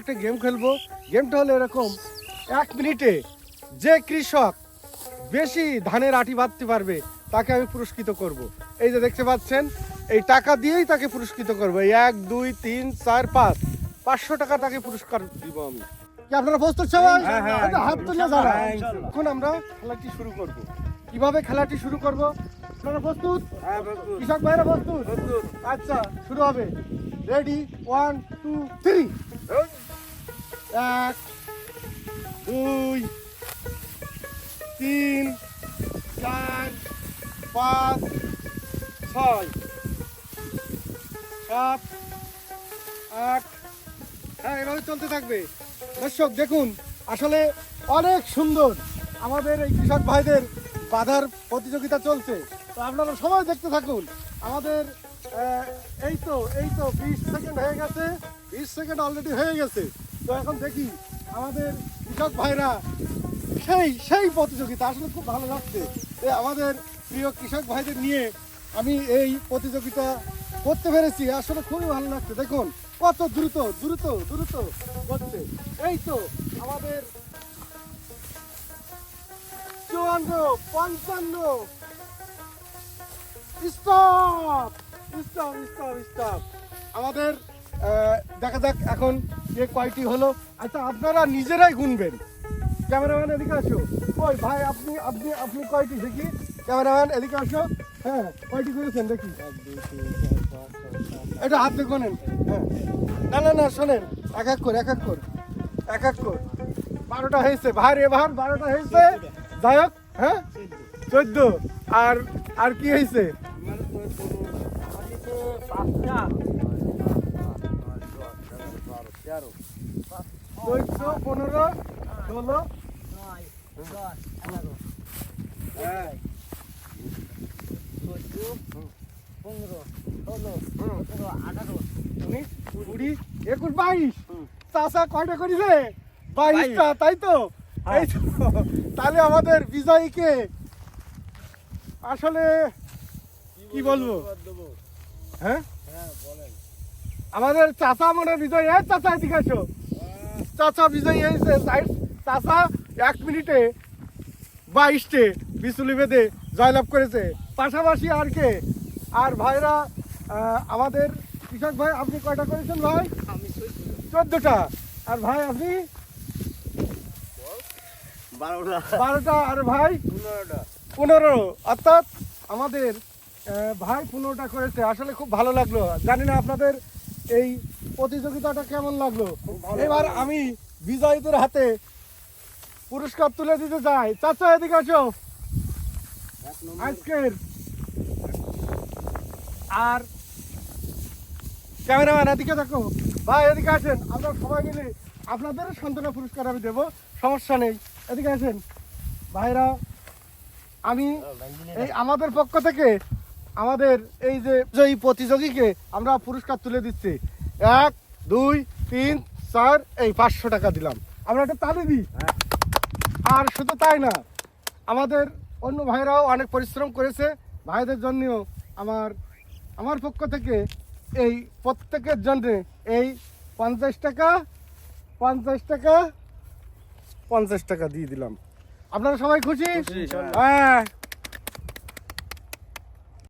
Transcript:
একটা গেম খেলব। গেমটা হলো এরকম এক মিনিটে যে কৃষক বেশি ধানের আটি বাঁধতে পারবে তাকে আমি পুরস্কৃত করব। এই যে দেখতে পাচ্ছেন এই টাকা দিয়েই তাকে পুরস্কৃত করব। এই এক দুই তিন চার পাঁচ পাঁচশো টাকা তাকে পুরস্কার দিব আমি। কি আপনারা প্রস্তুত সবাই? হ্যাঁ, হ্যাঁ, হাত তুলে যারা হ্যাঁ, এখন আমরা খেলাটি শুরু করব। কীভাবে খেলাটি শুরু করব? আপনারা প্রস্তুত? কৃষক ভাইরা প্রস্তুত? আচ্ছা শুরু হবে। রেডি ওয়ান টু থ্রি এক, দুই, তিন, চার, পাঁচ, ছয়। সাত, আট। হ্যাঁ এভাবে চলতে থাকবে। দর্শক, দেখুন, আসলে অনেক সুন্দর আমাদের এই কৃষক ভাইদের বাধার প্রতিযোগিতা চলছে। তো আপনারা সবাই দেখতে থাকুন, আমাদের এই তো এই তো বিশ সেকেন্ড হয়ে গেছে, বিশ সেকেন্ড অলরেডি হয়ে গেছে। তো এখন দেখি আমাদের কৃষক ভাইরা সেই সেই প্রতিযোগিতা আসলে খুব ভালো লাগছে। এ আমাদের প্রিয় কৃষক ভাইদের নিয়ে আমি এই প্রতিযোগিতা করতে পেরেছি, আসলে খুবই ভালো লাগছে। দেখুন, কত দ্রুত দ্রুত দ্রুত করছে। এই তো আমাদের চুয়ান্ন, পঞ্চান্ন। স্টপ! স্টপ স্টপ স্টপ আমাদের দেখা যাক এখন কে কয়টি হলো? আচ্ছা আপনারা নিজেরাই গুনবেন। ক্যামেরাম্যান, এদিকে আসো। ওই ভাই, আপনি আপনি আপনি কয়টি? দেখি। ক্যামেরাম্যান, এদিকে আসো। হ্যাঁ কয়টি করেছেন? দেখি। এটা হাত গোনেন। হ্যাঁ। না না না, শোনেন। এক এক করে, এক এক করে। এক এক করে। বারোটা হয়েছে। ভাই, এবার বারোটা হয়েছে। যাই হোক হ্যাঁ? চোদ্দ। আর আর কি হয়েছে? চোদ্দ পনেরো ষোলো হ্যাঁ উনিশ কুড়ি একুশ বাইশ। চাষা কয়টা করেছে বাইশটা তাই তো? এই তো। তাহলে আমাদের বিজয়ীকে আসলে কি বলব? হ্যাঁ? আমাদের চাষা মনে বিজয়। এই চাষা এদিকে আসো। চাষা বিজয়ী হয়েছে তাই- চাষা এক মিনিটে বাইশটে বিচুলি বেঁধে জয়লাভ করেছে। পাশাপাশি আর কে? আর ভাইরা আমাদের কৃষক ভাই আপনি কয়টা করেছেন ভাই? চোদ্দটা। আর ভাই আপনি? বারোটা। বারোটা। আর ভাই? পনেরোটা। পনেরো। অর্থাৎ আমাদের ভাই পনেরোটা করেছে। আসলে খুব ভালো লাগল। জানি না আপনাদের এই প্রতিযোগিতাটা কেমন লাগল? এবার আমি বিজয়ীদের হাতে পুরস্কার তুলে দিতে চাই। চাচা, এদিকে আসো। আজকের আর ক্যামেরাম্যান, এদিকে দেখো। ভাই, এদিকে আসেন। আমরা সবাই মিলে আপনাদের সান্ত্বনা পুরস্কার আমি দেবো। সমস্যা নেই। এদিকে আসেন। ভাইরা, আমি এই আমাদের পক্ষ থেকে আমাদের এই যে এই প্রতিযোগীকে আমরা পুরস্কার তুলে দিচ্ছি। এক দুই তিন চার এই পাঁচশো টাকা দিলাম। আমরা একটা তালি দিই। আর শুধু তাই না আমাদের অন্য ভাইরাও অনেক পরিশ্রম করেছে। ভাইদের জন্যও আমার আমার পক্ষ থেকে এই প্রত্যেকের জন্য এই পঞ্চাশ টাকা পঞ্চাশ টাকা পঞ্চাশ টাকা দিয়ে দিলাম। আপনারা সবাই খুশি, হ্যাঁ।